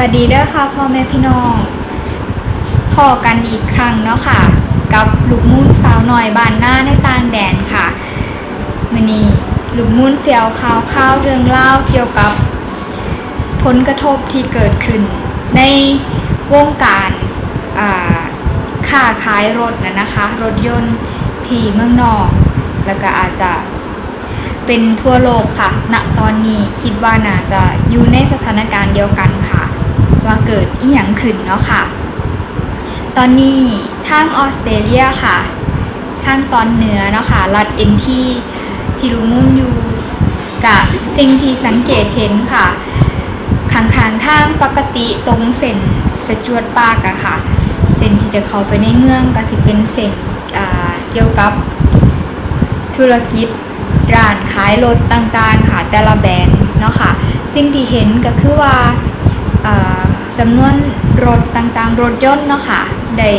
สวัสดีเด้อค่ะพ่อแม่พี่น้องพอกันอีกครั้งเนาะค่ะ กับลูกมูนสาวหน่อยบานหน้าในต่างแดนค่ะมื่อนี้ลูกมูนเสียวข่าวข้าวเรื่องเล่าเกี่ยวกับ ผลกระทบที่เกิดขึ้น ในวงการอ่าค้าขายรถนะนะคะ รถยนต์ที่เมืองนอก แล้วก็อาจจะเป็นทั่วโลกค่ะ ณ ตอนนี้คิดว่าน่าจะอยู่ในสถานการณ์เดียวกันค่ะ ว่าเกิดอีหยังขึ้นเนาะค่ะ ตอนนี้ทางออสเตรเลียค่ะ ทางตอนเหนือเนาะค่ะ รัฐเอ็นที่ที่ลุงมุ่นอยู่กับสิ่งที่สังเกตเห็นค่ะข้างๆทางปกติตรงเส้นสจวดปากอะค่ะ เส้นที่จะเข้าไปในเมืองก็สิเป็นเส้นเกี่ยวกับธุรกิจร้านขายรถต่างๆค่ะแต่ละแบรนด์เนาะค่ะ สิ่งที่เห็นก็คือว่าอ่า จำนวนรถต่างๆ รถยนต์เนาะค่ะได้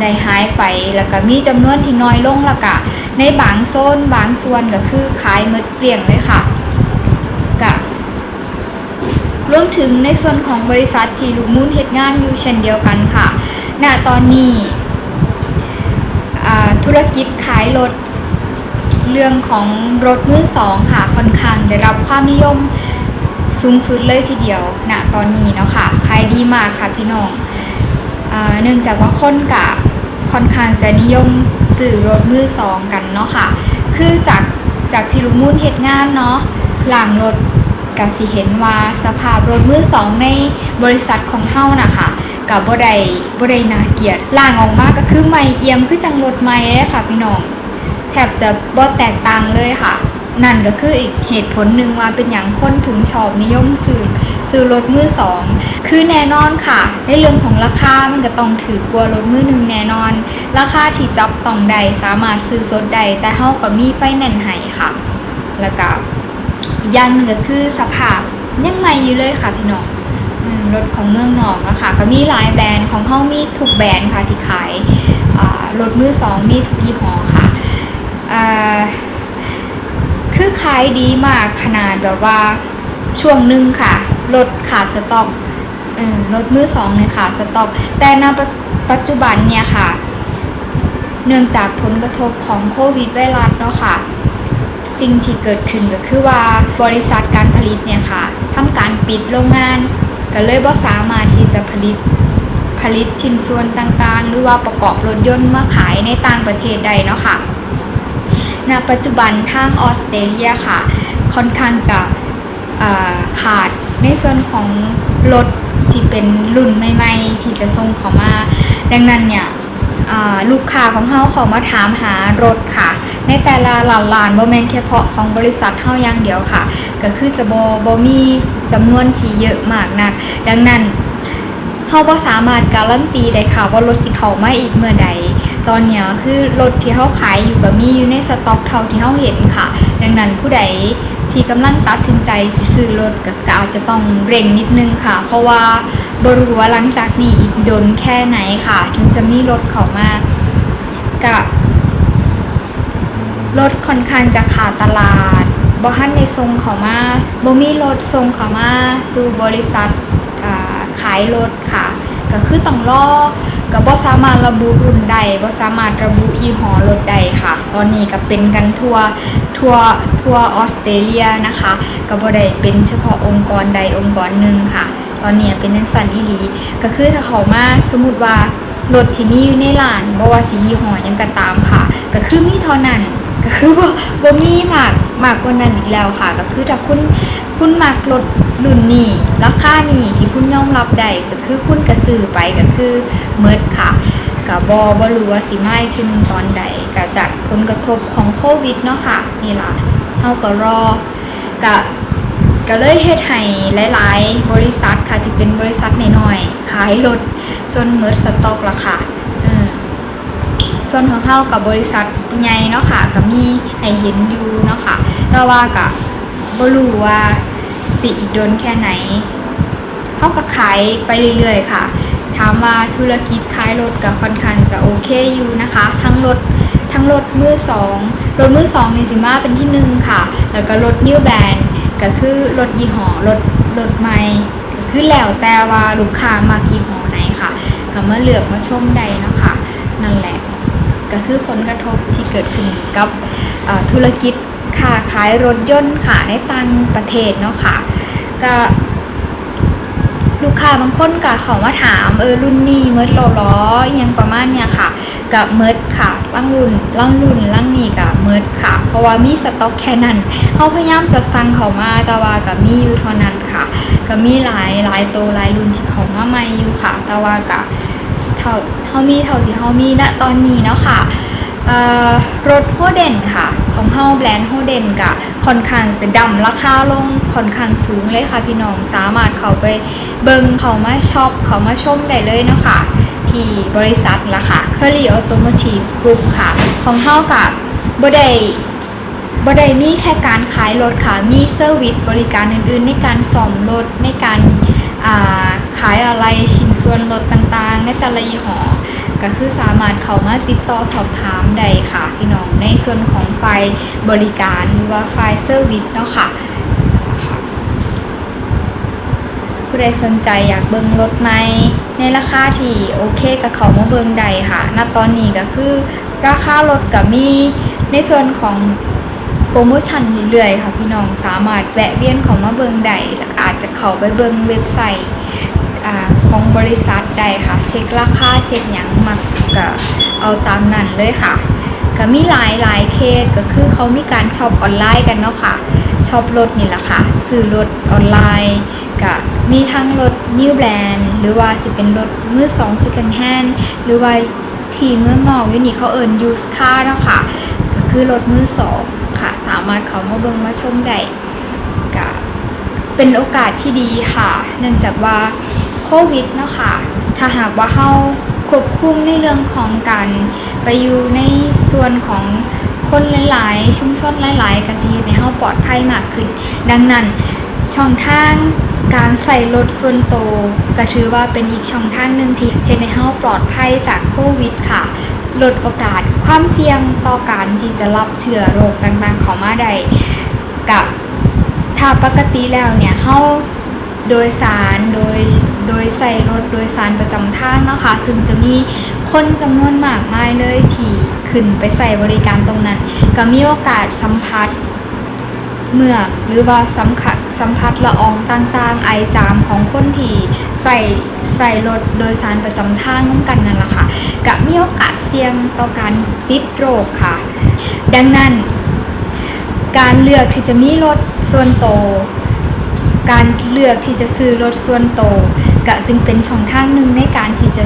ได้หายไปแล้วก็มีจำนวนที่น้อยลงแล้วก็ในบางโซนบางส่วนก็คือขายหมดเกลี้ยงเลยค่ะก็รวมถึงในส่วนของบริษัทที่ลูกมูลเฮ็ดงานอยู่เช่นเดียวกันค่ะณตอนนี้ธุรกิจขายรถเรื่องของรถมือสองค่ะค่อนข้างได้รับความนิยม สูงสุดเลยทีเดียวณตอนนี้เนาะค่ะขายดีมากค่ะพี่น้องเนื่องจากว่าคนกะค่อนข้างจะนิยมซื้อรถมือสองกันเนาะค่ะ คือจากจากที่ลุงมุ่นเหตุงานเนาะหลังรถกสิเห็นว่าสภาพรถมือสองในบริษัทของเฮานะคะกับบ่ได้บ่ได้นาเกียดล่างออกมาก็คือไม่เอี่ยมคือจังรถไม่เลยค่ะพี่น้องแทบจะบ่แตกต่างเลยค่ะ นั่นก็คืออีกเหตุผลหนึ่งว่าเป็นอย่างคนถึงชอบนิยมซื้อซื้อรถมือสองคือแน่นอนค่ะ ในเรื่องของราคา มันก็ต้องถือกว่ารถมือหนึ่งแน่นอน ราคาที่จับต้องใดสามารถซื้อสดใดแต่เฮาก็มีไฟแนนซ์ให้ค่ะ แล้วก็อย่างนึงก็คือสภาพยังใหม่อยู่เลยค่ะพี่น้องรถของเมืองนอกนะคะก็มีหลายแบรนด์ของเฮามีทุกแบรนด์ค่ะที่ขายรถมือสองมีทุกยี่ห้อค่ะ ขายดีมากขนาดแบบว่าช่วงหนึ่งค่ะรถขาดสต็อกเออรถมือสองเนี่ยขาดสต็อก แต่ณปัจปัจจุบันเนี่ยค่ะ เนื่องจากผลกระทบของโควิดไวรัสเนาะค่ะ สิ่งที่เกิดขึ้นก็คือว่าบริษัทการผลิตเนี่ยค่ะทำการปิดโรงงาน ก็เลยบ่สามารถที่จะผลิตผลิตชิ้นส่วนต่างๆ หรือว่าประกอบรถยนต์มาขายในต่างประเทศได้เนาะค่ะ ณปัจจุบันทางออสเตรเลียค่ะ ค่อนข้างจะขาดในส่วนของรถที่เป็นรุ่นใหม่ๆ ที่จะส่งเข้ามา ดังนั้นเนี่ยลูกค้าของเฮาเขามาถามหารถค่ะ ในแต่ละหลานลานบ่แมนแค่เพาะของบริษัทเฮาอย่างเดียวค่ะ ก็คือจะบ่บ่มีจำนวนที่เยอะมากนัก ดังนั้นเขาก็สามารถการันตีได้ค่ะว่ารถสิเขามาอีกเมื่อใด ตอนเนี้ยคือรถที่เขาขายอยู่กับมีอยู่ในสต็อกเท่าที่เขาเห็นค่ะ ดังนั้นผู้ใดที่กำลังตัดสินใจซื้อรถก็อาจจะต้องเร่งนิดนึงค่ะ เพราะว่าบรู้ว่าหลังจากนี้อีกโดนแค่ไหนค่ะ ถึงจะมีรถเขามากับรถค่อนข้างจะขาดตลาดบ่ฮั่นในทรงเขามาบมีรถทรงเขามาสู่บริษัทขายรถค่ะ ก็คือต้องรอ ก็บ่สามารถระบุรุ่นใดบ่สามารถระบุยี่ห้อรถใดค่ะ ตอนนี้ก็เป็นกันทั่วทั่วทั่วออสเตรเลียนะคะก็บ่ได้เป็นเฉพาะองค์กรใดองค์กรหนึ่งค่ะ ตอนนี้เป็นนังซั่นอีหลี ก็คือถ้าเขามาสมมติว่ารถที่มีอยู่ในร้านบ่ว่าสียี่ห้อยังก็ตามค่ะ ก็คือมีเท่านั้น ก็คือว่าบ่มีมากมากกว่านั้นอีกแล้วค่ะ ก็คือถ้าคุณคุณมักรถรุ่นนี้ราคานี้ที่คุณยอมรับได้ก็คือคุณกระซื้อไปก็คือเมิดค่ะก็บ่บ่รู้ว่าสิมาถึงตอนใดก็จากผลกระทบของโควิดเนาะค่ะนี่ล่ะเฮาก็รอก็ก็เลยเฮ็ดให้หลาย ๆ บริษัทค่ะที่เป็นบริษัทน้อยๆขายรถจนเมิดสต็อกล้วค่ะ ส่วนของเฮากับบริษัทใหญ่เนาะค่ะก็มีให้เห็นอยู่เนาะค่ะแต่ว่าก็บ่รู้ว่าสิอีกโดนแค่ไหนเฮาก็ขายไปเรื่อยๆค่ะ ถามว่าธุรกิจขายรถก็ค่อนข้างจะโอเคอยู่นะคะ ทั้งรถทั้งรถมือสองรถมือสองในจิมาเป็นที่หนึ่งค่ะ แล้วก็รถนิวแบรนด์ก็คือรถยี่ห้อรถรถใหม่ก็คือแล้วแต่ว่าลูกค้ามากี่หอไหนค่ะก็มาเลือกมาชมได้เนาะค่ะนั่นแหละ ก็คือผลกระทบที่เกิดขึ้นกับธุรกิจค้าขายรถยนต์ค่ะในต่างประเทศเนาะค่ะก็ลูกค้าบางคนก็เขามาถามเออรุ่นนี้เมิดโลล้อยังประมาณเนี้ยค่ะกับเมิดค่ะร่างรุ่นร่างรุ่นร่างนี้กับเมิดค่ะ เพราะว่ามีสต็อกแค่นั้นเขาพยายามจะสั่งเขามาแต่ว่ากับมีอยู่เท่านั้นค่ะก็มีหลายหลายตัวหลายรุ่นที่เขามาใหม่อยู่ค่ะ แต่ว่ากับเท่า เท่ามีเท่าที่เขามีณตอนนี้เนาะค่ะเอ่อรถโฮเดนค่ะ ของเฮาแบรนด์โฮเดนกะค่อนข้างจะดำราคาลงค่อนข้างสูงเลยค่ะพี่น้องสามารถเข้าไปเบิงเขามาช็อปเขามาชมได้เลยเนาะค่ะ ที่บริษัทละค่ะ c u r r y Automotive Group ค่ะ ของเฮากับบ่ได้บ่ได้มีแค่การขายรถค่ะ มีเซอร์วิสบริการอื่นๆ ในการซ่อมรถในการ ขายอะไรชิ้นส่วนรถต่างๆ ในแต่ละยี่ห้อก็คือสามารถเข้ามาติดต่อสอบถามได้ค่ะ พี่น้องในส่วนของไฟบริการหรือว่าไฟเซอร์วิสเนาะค่ะผู้ใดสนใจอยากเบิ่งรถไหมในราคาที่โอเคกับเขามาเบิ่งได้ค่ะณตอนนี้ก็คือ ราคารถก็มีในส่วนของ โปรโมชั่นเรื่อยๆค่ะพี่น้องสามารถแวะเวียนเข้ามาเบิงได้อาจจะเข้าไปเบิงเว็บไซต์ของบริษัทใดค่ะ เช็คราคาเช็คหยังมักก็เอาตามนั้นเลยค่ะ ก็มีหลายหลายเคสก็คือเขามีการช็อปออนไลน์กันเนาะค่ะช็อปรถนี่แหละค่ะซื้อรถออนไลน์ก็มีทั้งรถ new brand หรือว่าสิเป็นรถมือสอง second hand หรือว่าที่เมืองนอกวินี่เขาเอิญ used car เนาะค่ะก็คือรถมือสองามารถเขามาเบิ่งมาชมได้ก็เป็นโอกาสที่ดีค่ะ เนื่องจากว่าโควิดเนาะค่ะ ถ้าหากว่าเฮาควบคุมในเรื่องของการไปอยู่ในส่วนของคนหลาย ๆ ชุมชนหลาย ๆกะสิเฮ็ดให้เฮาปลอดภัยมากขึ้น ดังนั้นช่องทางการใส่รถส่วนโตก็ถือว่าเป็นอีกช่องทางหนึ่งที่เฮ็ดให้เฮาปลอดภัยจากโควิดค่ะ ลดโอกาสความเสี่ยงต่อการที่จะรับเชื้อโรคต่างๆเข้ามาได้กับถ้าปกติแล้วเนี่ยเฮาโดยสารโดยโดยใส่รถโดยสารประจำทางเนาะคะซึ่งจะมีคนจำนวนมากมายเลยที่ขึ้นไปใส่บริการตรงนั้น ก็มีโอกาสสัมผัสเมื่อหรือว่าสัมผัสสัมผัสละอองต่างๆ ไอจามของคนที่ใส่ใส่รถโดยสารประจำทางน้ำกันนั่นแหละค่ะ ก็มีโอกาสเสี่ยงต่อการติดโรคค่ะ ดังนั้น การเลือกที่จะมีรถส่วนโตวการเลือกที่จะซื้อรถส่วนโตวก็จึงเป็นช่องทางหนึ่งในการที่จะ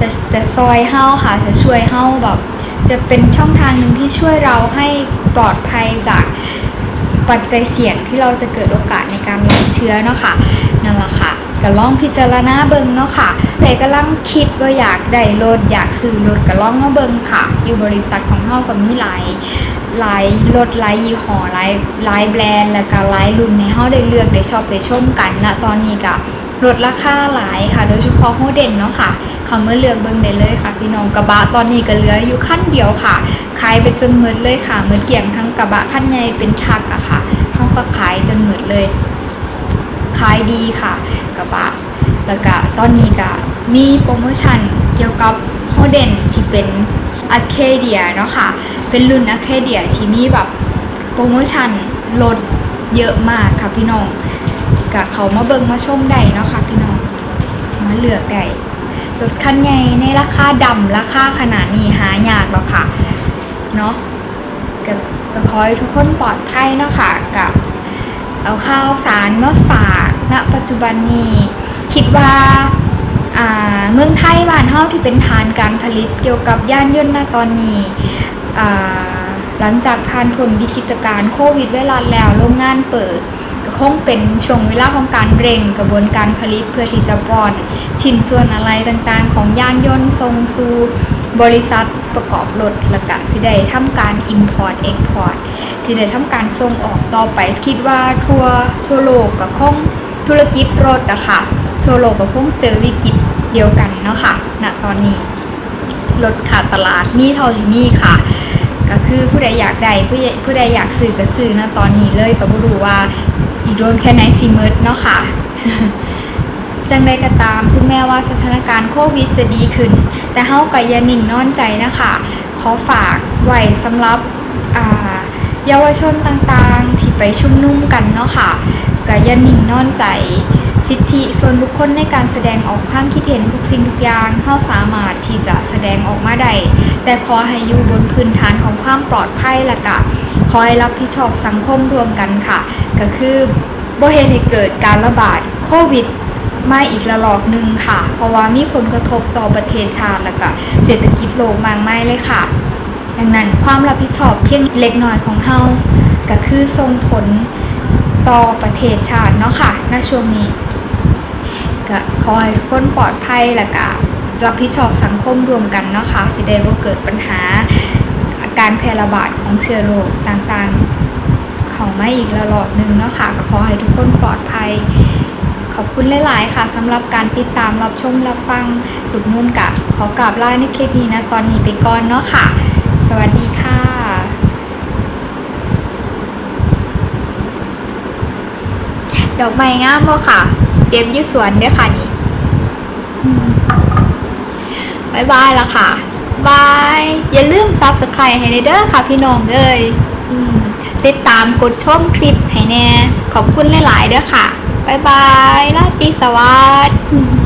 จะจะซอยเฮาค่ะจะช่วยเฮาแบบจะเป็นช่องทางหนึ่งที่ช่วยเราให้ปลอดภัยจากปัจจัยเสี่ยงที่เราจะเกิดโอกาสในการรับเชื้อเนาะค่ะนั่นแหละค่ะ ก็ลองพิจารณาเบิ่งเนาะค่ะใครกำลังคิดว่าอยากได้รถอยากซื้อรถก็ลองมาเบิ่งค่ะ อยู่บริษัทของเฮาก็มีหลายหลายรถหลายยี่ห้อหลายหลายแบรนด์แล้วก็หลายรุ่นให้เฮาได้เลือกได้ชอบได้ชมกันณตอนนี้ก็ลดราคาหลายค่ะ โดยเฉพาะโฮเดนเนาะค่ะเขาเมื่อเลือกเบิ่งได้เลยค่ะ พี่น้องกระบะตอนนี้ก็เหลืออยู่คันเดียวค่ะ ขายไปจนหมดเลยค่ะหมดเกี่ยงทั้งกระบะคันใหญ่เป็นชักอะค่ะเฮาก็ขายจนหมดเลย ขายดีค่ะ กระบะแล้วก็ตอนนี้ก็มีโปรโมชั่นเกี่ยวกับโฮเดนที่เป็นอะเคเดียเนาะค่ะ เป็นรุ่นอะเคเดียที่มีแบบโปรโมชั่นลดเยอะมากค่ะพี่น้องก็เขามาเบิงมาชมได้เนาะค่ะพี่น้อง มาเลือกได้รถคันใหญ่ในราคาดำราคาขนาดนี้หายากแล้วค่ะ เนาะก็ก็ขอให้ทุกคนปลอดภัยเนาะค่ะกับ เอาข้าวสารมาฝากณปัจจุบันนี้ คิดว่าเมืองไทยบ้านเฮาที่เป็นฐานการผลิตเกี่ยวกับย่านยนต์ณตอนนี้หลังจากผ่านพ้นวิกฤตการณ์โควิดเวลาแล้วโรงงานเปิดก็คงเป็นช่วงเวลาของการเร่งกระบวนการผลิตเพื่อที่จะปอนชิ้นส่วนอะไรต่างๆ ของยานยนต์ส่งสู่ บริษัทประกอบรถและก็สิได้ทำการ Import Export ที่ได้ทำการส่งออกต่อไปคิดว่าทั่วทั่วโลกก็คงธุรกิจรถอะค่ะ ทั่วโลกก็คงเจอวิกฤตเดียวกันเนาะค่ะณตอนนี้รถขาดตลาดมีเท่าที่มีค่ะ ก็คือผู้ใดอยากได้ผู้ใดผู้ใดอยากซื้อก็ซื้อนะตอนนี้เลยก็บ่รู้ว่าอีโดนแค่ไหนซีเมิร์ดเนาะค่ะ จังใดก็ตาม ถึงแม้ว่าสถานการณ์โควิดจะดีขึ้น แต่เฮาก็อย่านิ่งนอนใจนะคะ ขอฝากไว้สำหรับเยาวชนต่างๆ ที่ไปชุมนุมกันเนาะค่ะก็อย่านิ่งนอนใจ สิทธิส่วนบุคคลในการแสดงออกความคิดเห็นทุกสิ่งทุกอย่างเฮาสามารถที่จะแสดงออกมาได้แต่ขอให้อยู่บนพื้นฐานของความปลอดภัยละก็ขอให้รับผิดชอบสังคมรวมกันค่ะ ก็คือบ่เฮ็ดให้เกิดการระบาดโควิด มาอีกระลอกหนึ่งค่ะ เพราะว่ามีผลกระทบต่อประเทศชาติและก็เศรษฐกิจโลกมากมายเลยค่ะ ดังนั้นความรับผิดชอบเพียงเล็กน้อยของเฮาก็คือส่งผลต่อประเทศชาติเนาะค่ะณช่วงนี้ก็ขอให้ทุกคนปลอดภัยและก็รับผิดชอบสังคมรวมกันเนาะค่ะสิได้บ่เกิดปัญหาการแพร่ระบาดของเชื้อโรคต่างๆ ของไมาอีกระลอกหนึ่งเนาะค่ะก็ขอให้ทุกคนปลอดภัย ขอบคุณหลายๆ ค่ะสำหรับการติดตามรับชมรับฟังหลุดนุ่นกะขอกราบลาในคลิปนี้นะตอนนี้ไปก่อนเนาะค่ะ สวัสดีค่ะดอกไม้งามบ่ค่ะ เก็บอยี่สวนเด้วยค่ะนี่บายบายแล้วค่ะ บาย อย่าลืมซับสไครต์ให้เด้อค่ะพี่น้องเอ้ยติดตามกดชมคลิปให้แน่ ขอบคุณหลาย ๆ เด้อค่ะ บายบายราตรีสวัสดิ์